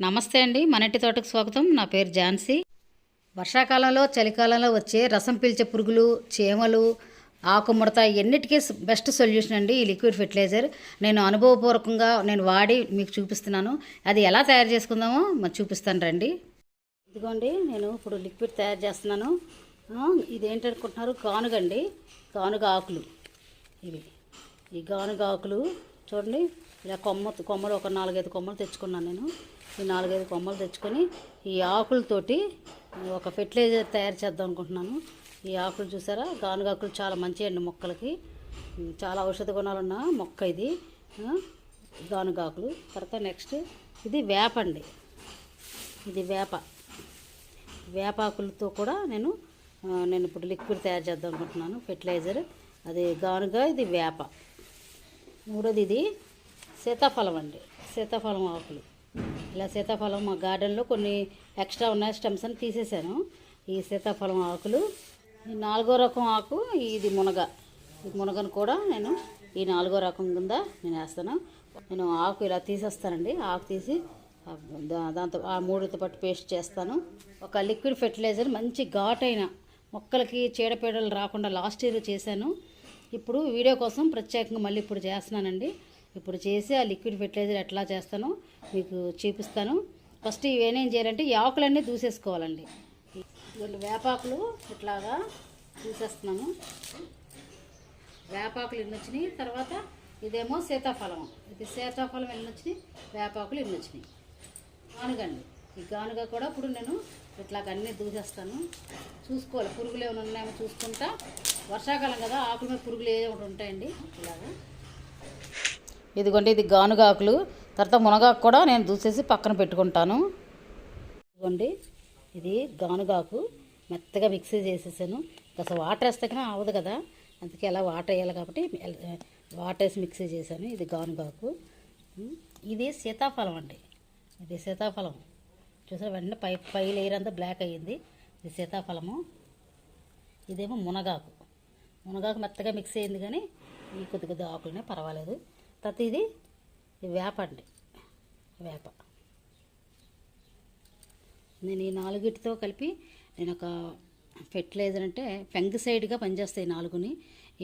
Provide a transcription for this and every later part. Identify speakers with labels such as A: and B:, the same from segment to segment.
A: నమస్తే అండి. మనటి తోటకు స్వాగతం. నా పేరు ఝాన్సీ. వర్షాకాలంలో చలికాలంలో వచ్చే రసం పీల్చే పురుగులు చీమలు ఆకుముడత ఎన్నిటికీ బెస్ట్ సొల్యూషన్ అండి ఈ లిక్విడ్ ఫెర్టిలైజర్. నేను అనుభవపూర్వకంగా నేను వాడి మీకు చూపిస్తున్నాను. అది ఎలా తయారు చేసుకుందామో మరి చూపిస్తాను రండి. ఇదిగోండి నేను ఇప్పుడు లిక్విడ్ తయారు చేస్తున్నాను. ఇదేంటనుకుంటున్నారు? కానుగండి కానుగ ఆకులు. ఇవి. ఈ గానుగ ఆకులు చూడండి. ఇలా కొమ్మ కొమ్మలు ఒక నాలుగైదు కొమ్మలు తెచ్చుకున్నాను నేను. ఈ నాలుగైదు కొమ్మలు తెచ్చుకొని ఈ ఆకులతోటి ఒక ఫెర్టిలైజర్ తయారు చేద్దాం అనుకుంటున్నాను. ఈ ఆకులు చూసారా? గానుగాకులు చాలా మంచి అండి మొక్కలకి చాలా ఔషధ గుణాలు ఉన్న మొక్క ఇది. గానుగాకులు. తర్వాత నెక్స్ట్ ఇది వేప అండి. ఇది వేప. వేపాకులతో కూడా నేను నేను ఇప్పుడు లిక్విడ్ తయారు చేద్దాం అనుకుంటున్నాను ఫెర్టిలైజర్. అది గానుగ ఇది వేప. మూడోది ఇది సీతాఫలం అండి. సీతాఫలం ఆకులు. ఇలా సీతాఫలం మా గార్డెన్లో కొన్ని ఎక్స్ట్రా ఉన్నాయి స్టెమ్స్ అని తీసేసాను. ఈ సీతాఫలం ఆకులు ఈ నాలుగో రకం ఆకు ఇది మునగ. ఈ మునగను కూడా నేను ఈ నాలుగో రకం కింద నేను వేస్తాను. నేను ఆకు ఇలా తీసేస్తానండి. ఆకు తీసి దాంతో ఆ మూడుతో పాటు పేస్ట్ చేస్తాను. ఒక లిక్విడ్ ఫెర్టిలైజర్ మంచి ఘాటైన మొక్కలకి చీడపీడలు రాకుండా లాస్ట్ ఇయర్ చేశాను. ఇప్పుడు వీడియో కోసం ప్రత్యేకంగా మళ్ళీ ఇప్పుడు చేస్తున్నానండి. ఇప్పుడు చేసి ఆ లిక్విడ్ ఫెర్టిలైజర్ ఎట్లా చేస్తానో మీకు చూపిస్తాను. ఫస్ట్ ఇవేనేం చేయాలంటే ఈ ఆకులన్నీ దూసేసుకోవాలండి. ఇదిగోండి వేపాకులు ఇట్లాగా దూసేస్తున్నాను వేపాకులు ఎన్నొచ్చినాయి తర్వాత ఇదేమో సీతాఫలం. ఇది సీతాఫలం ఎన్ని వచ్చినాయి? వేపాకులు ఎన్నొచ్చినాయి గానుగండి ఈ గానుగ కూడా ఇప్పుడు నేను ఇట్లాగ అన్నీ దూసేస్తాను. చూసుకోవాలి పురుగులు ఏమైనా ఉన్నాయో చూసుకుంటా. వర్షాకాలం కదా ఆకుల మీద పురుగులు ఏదో ఒకటి ఉంటాయండి ఇలాగా ఇదిగోండి ఇది గానుగాకులు. తర్వాత మునగాకు కూడా నేను దూసేసి పక్కన పెట్టుకుంటాను. ఇదిగోండి ఇది గానుగాకు. మెత్తగా మిక్సీ చేసేసాను. అసలు వాటర్ వేస్తే కానీ అవ్వదు కదా. అందుకే అలా వాటర్ వేయాలి కాబట్టి ఎల్- వాటర్ వేసి మిక్సీ చేశాను. ఇది గానుగాకు. ఇది సీతాఫలం అండి. ఇది సీతాఫలం. చూసారు వెంటనే పై పై లేయర్ అంతా బ్లాక్ అయ్యింది. ఇది సీతాఫలము. ఇదేమో మునగాకు. మునగాకు మెత్తగా మిక్స్ అయ్యింది కానీ ఈ కొద్ది కొద్ది ఆకులనే పర్వాలేదు. తర్వాత ఇది వేప అండి. వేప. నేను ఈ నాలుగిటితో కలిపి నేను ఒక ఫెర్టిలైజర్ అంటే ఫెంగిసైడ్గా పనిచేస్తాయి నాలుగుని.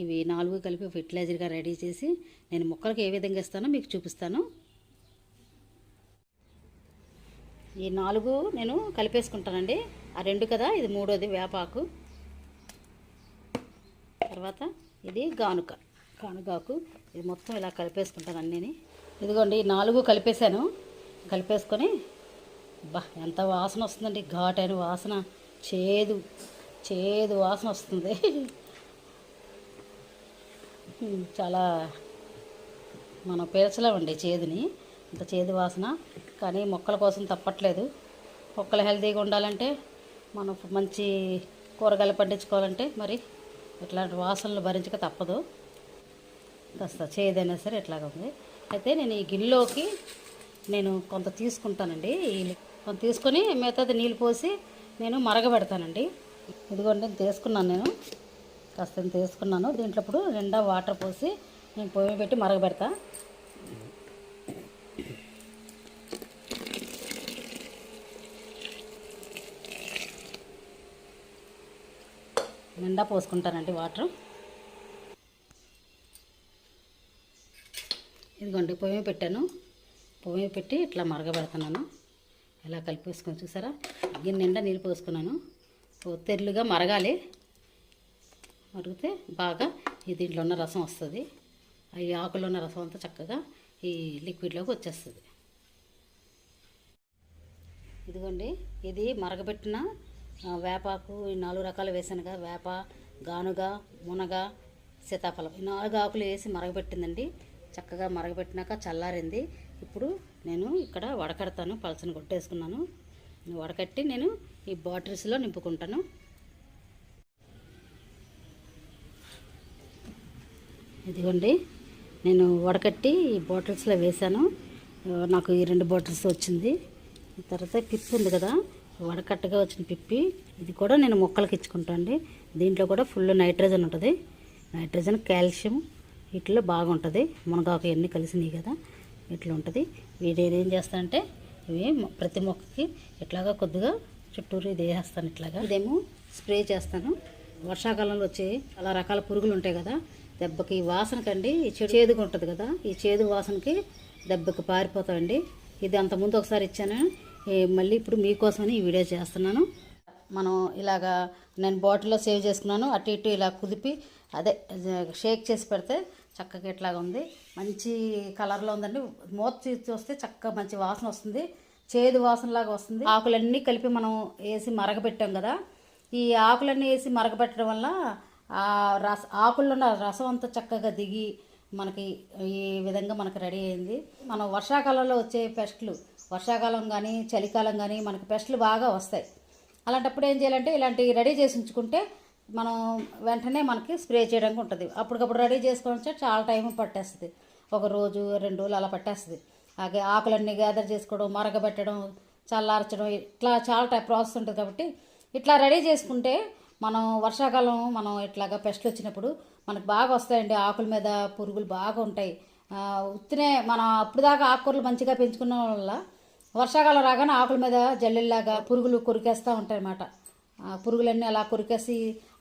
A: ఇవి నాలుగు కలిపి ఫెర్టిలైజర్గా రెడీ చేసి నేను మొక్కలకు ఏ విధంగా ఇస్తానో మీకు చూపిస్తాను. ఈ నాలుగు నేను కలిపేసుకుంటానండి. ఆ రెండు కదా ఇది మూడోది వేపాకు. తర్వాత ఇది గానుక. గానుగాకు. ఇది మొత్తం ఇలా కలిపేసుకుంటాను అన్నీని. ఇదిగోండి నాలుగు కలిపేశాను. కలిపేసుకొని బా ఎంత వాసన వస్తుందండి. ఘాటైన వాసన. చేదు చేదు వాసన వస్తుంది. చాలా మనం పీల్చలేమండి చేదుని. ఇంత చేదు వాసన. కానీ మొక్కల కోసం తప్పట్లేదు. మొక్కలు హెల్తీగా ఉండాలంటే మనం మంచి కూరగాయలు పండించుకోవాలంటే మరి ఇట్లాంటి వాసనలు భరించక తప్పదు. కాస్త చేదైనా సరే ఇట్లాగా ఉంది. అయితే నేను ఈ గిన్నెలోకి నేను కొంత తీసుకుంటానండి. కొంత తీసుకొని మిగతాది నీళ్ళు పోసి నేను మరగబెడతానండి. ఇదిగోండి నేను తీసుకున్నాను నేను. కాస్త నేను తీసుకున్నాను. దీంట్లో ఇప్పుడు నిండా వాటర్ పోసి నేను పొయ్యి పెట్టి మరగబెడతా. నిండా పోసుకుంటానండి వాటర్. ఇదిగోండి పొయ్యి పెట్టాను. పొయ్యి పెట్టి ఇట్లా మరగబెడుతున్నాను. ఇలా కలిపేసుకొని చూసారా? గిన్నె నిండా నీళ్ళు పోసుకున్నాను. ఓ మరగాలి. మరిగితే బాగా ఈ దీంట్లో ఉన్న రసం వస్తుంది. ఈ ఆకులో ఉన్న రసం అంతా చక్కగా ఈ లిక్విడ్లోకి వచ్చేస్తుంది. ఇదిగోండి ఇది మరగబెట్టిన వేపాకు ఈ నాలుగు రకాలు వేసానుగా. వేప గానుగ మునగ సీతాఫలం. ఈ నాలుగు ఆకులు వేసి మరగబెట్టిందండి. చక్కగా మరగబెట్టినాక చల్లారింది. ఇప్పుడు నేను ఇక్కడ వడకడతాను పలసని కొట్టేసుకున్నాను. వడకట్టి నేను ఈ బాటిల్స్లో నింపుకుంటాను. ఇదిగోండి నేను వడకట్టి ఈ బాటిల్స్లో వేశాను. నాకు ఈ రెండు బాటిల్స్ వచ్చింది. తర్వాత పిప్పి ఉంది కదా వడకట్టగా వచ్చిన పిప్పి. ఇది కూడా నేను మొక్కలకి ఇచ్చుకుంటాను అండి దీంట్లో కూడా ఫుల్ నైట్రోజన్ ఉంటుంది. నైట్రోజన్ కాల్షియం ఇట్లా బాగుంటుంది. మునగాకు ఇవన్నీ కలిసినాయి కదా ఇట్లా ఉంటుంది వీటి ఏం చేస్తానంటే ఇవి ప్రతి మొక్కకి ఇట్లాగా కొద్దిగా చుట్టూరు ఇది వేసేస్తాను ఇట్లాగా. ఇదేమో స్ప్రే చేస్తాను. వర్షాకాలంలో వచ్చి చాలా రకాల పురుగులు ఉంటాయి కదా దెబ్బకి వాసనకండి ఈ చేదుగా ఉంటుంది కదా ఈ చేదు వాసనకి దెబ్బకి పారిపోతామండి. ఇది అంతకుముందు ఒకసారి ఇచ్చాను. మళ్ళీ ఇప్పుడు మీకోసమని ఈ వీడియో చేస్తున్నాను. మనం ఇలాగా నేను బాటిల్లో సేవ్ చేసుకున్నాను. అటు ఇటు ఇలా కుదిపి అదే షేక్ చేసి పెడితే చక్కగా ఇట్లాగా ఉంది. మంచి కలర్లో ఉందండి. మూత తీసి చూస్తే చక్కగా మంచి వాసన వస్తుంది. చేదు వాసనలాగా వస్తుంది. ఆకులన్నీ కలిపి మనం వేసి మరగపెట్టాం కదా. ఈ ఆకులన్నీ వేసి మరగపెట్టడం వల్ల ఆ రస ఆకుల్లో ఉన్న రసం అంతా చక్కగా దిగి మనకి ఈ విధంగా మనకి రెడీ అయింది. మనం వర్షాకాలంలో వచ్చే పెస్ట్లు వర్షాకాలం కానీ చలికాలం కానీ మనకి పెస్ట్లు బాగా వస్తాయి. అలాంటప్పుడు ఏం చేయాలంటే ఇలాంటివి రెడీ చేసి ఉంచుకుంటే మనం వెంటనే మనకి స్ప్రే చేయడానికి ఉంటుంది. అప్పటికప్పుడు రెడీ చేసుకోవచ్చు చాలా టైం పట్టేస్తుంది. ఒక రోజు రెండు రోజులు అలా పట్టేస్తుంది. అలాగే ఆకులన్నీ గ్యాదర్ చేసుకోవడం మరగబెట్టడం చల్లార్చడం ఇట్లా చాలా టైప్ ప్రాసెస్ ఉంటుంది కాబట్టి ఇట్లా రెడీ చేసుకుంటే మనం వర్షాకాలం మనం ఇట్లాగా పెస్ట్లు వచ్చినప్పుడు మనకు బాగా వస్తాయండి. ఆకుల మీద పురుగులు బాగా ఉంటాయి. ఉత్తినే మనం అప్పుడు దాకా ఆకుకూరలు మంచిగా పెంచుకున్న వల్ల వర్షాకాలం రాగానే ఆకుల మీద జల్లెల్లాగా పురుగులు కొరికేస్తూ ఉంటాయి అన్నమాట పురుగులన్నీ అలా కొరికేసి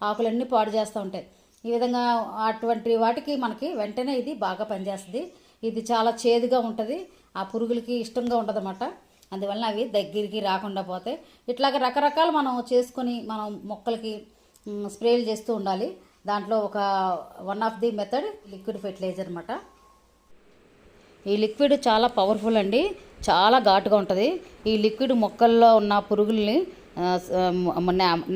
A: ఆకులన్నీ పాడు చేస్తూ ఉంటాయి. ఈ విధంగా అటువంటి వాటికి మనకి వెంటనే ఇది బాగా పనిచేస్తుంది. ఇది చాలా చేదుగా ఉంటుంది. ఆ పురుగులకి ఇష్టంగా ఉంటుంది అన్నమాట అందువలన అవి దగ్గరికి రాకుండా పోతాయి. ఇట్లాగ రకరకాలు మనం చేసుకొని మనం మొక్కలకి స్ప్రేలు చేస్తూ ఉండాలి. దాంట్లో ఒక one of the method liquid fertiliser అన్నమాట. ఈ లిక్విడ్ చాలా పవర్ఫుల్ అండి. చాలా ఘాటుగా ఉంటుంది. ఈ లిక్విడ్ మొక్కల్లో ఉన్న పురుగుల్ని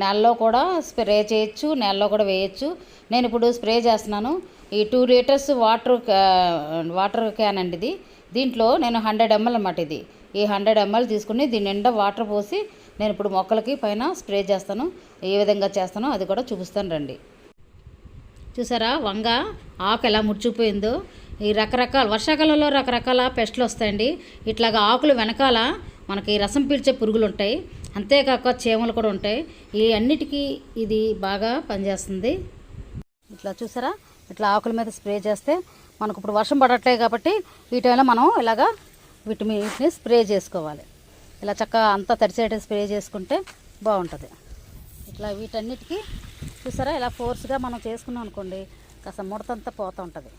A: నెలలో కూడా స్ప్రే చేయొచ్చు నెలలో కూడా వేయచ్చు. నేను ఇప్పుడు స్ప్రే చేస్తున్నాను. ఈ two litres water water can అండి ఇది. దీంట్లో నేను హండ్రెడ్ ఎంఎల్ అన్నమాట ఇది. ఈ హండ్రెడ్ ఎంఎల్ తీసుకుని దీని నిండా వాటర్ పోసి నేను ఇప్పుడు మొక్కలకి పైన స్ప్రే చేస్తాను. ఏ విధంగా చేస్తానో అది కూడా చూపిస్తాను రండి. చూసారా? వంగ ఆకు ఎలా ముడిచిపోయిందో ఈ రకరకాల వర్షాకాలంలో రకరకాల పెస్ట్లు వస్తాయండి. ఇట్లాగా ఆకులు వెనకాల మనకి రసం పీల్చే పురుగులు ఉంటాయి అంతేకాక చీమలు కూడా ఉంటాయి. ఈ అన్నిటికీ ఇది బాగా పనిచేస్తుంది. ఇట్లా చూసారా? ఇట్లా ఆకుల మీద స్ప్రే చేస్తే మనకు ఇప్పుడు వర్షం పడట్లే కాబట్టి ఈ టైంలో మనం ఇలాగా వీటిని వీటిని స్ప్రే చేసుకోవాలి. ఇలా చక్కగా అంతా తడిసేట స్ప్రే చేసుకుంటే బాగుంటుంది. ఇట్లా వీటన్నిటికీ చూసారా? ఇలా ఫోర్స్గా మనం చేసుకున్నాం అనుకోండి కాస్త ముడతంతా పోతూ ఉంటుంది.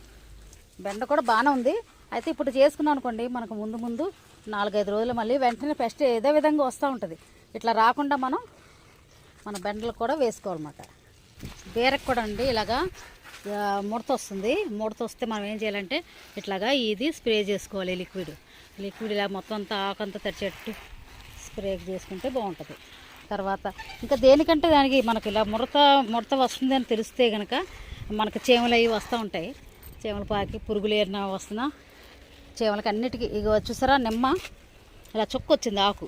A: బెండ కూడా బాగానే ఉంది. అయితే ఇప్పుడు చేసుకున్నాం అనుకోండి మనకు ముందు ముందు నాలుగైదు రోజులు మళ్ళీ వెంటనే పెస్ట్ ఏదో విధంగా వస్తూ ఉంటుంది. ఇట్లా రాకుండా మనం మన బెండలు కూడా వేసుకోవాలన్నమాట. బీరకు కూడా అండి ఇలాగా ముడత వస్తుంది. ముడత వస్తే మనం ఏం చేయాలంటే ఇట్లాగా ఇది స్ప్రే చేసుకోవాలి లిక్విడ్. లిక్విడ్ ఇలా మొత్తం అంతా ఆకంతా తడిచేట్టు స్ప్రే చేసుకుంటే బాగుంటుంది. తర్వాత ఇంకా దేనికంటే దానికి మనకి ఇలా ముడత ముడత వస్తుంది అని తెలిస్తే కనుక మనకు చేమలు అవి వస్తూ ఉంటాయి. చేమల పాకి పురుగులు ఏరినా వస్తున్నా చేమలకి అన్నిటికీ ఇక చూసారా నిమ్మ ఇలా చొక్కు వచ్చింది ఆకు.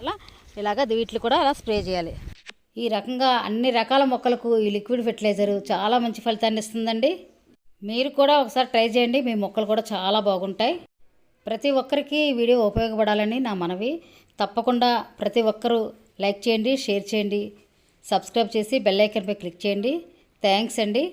A: అలా ఇలాగ వీటిని కూడా అలా స్ప్రే చేయాలి. ఈ రకంగా అన్ని రకాల మొక్కలకు ఈ లిక్విడ్ ఫెర్టిలైజర్ చాలా మంచి ఫలితాన్ని ఇస్తుందండి. మీరు కూడా ఒకసారి ట్రై చేయండి మీ మొక్కలు కూడా చాలా బాగుంటాయి. ప్రతి ఒక్కరికి ఈ వీడియో ఉపయోగపడాలని నా మనవి. తప్పకుండా ప్రతి ఒక్కరూ లైక్ చేయండి షేర్ చేయండి సబ్స్క్రైబ్ చేసి బెల్ ఐకన్పై క్లిక్ చేయండి. థ్యాంక్స్ అండి.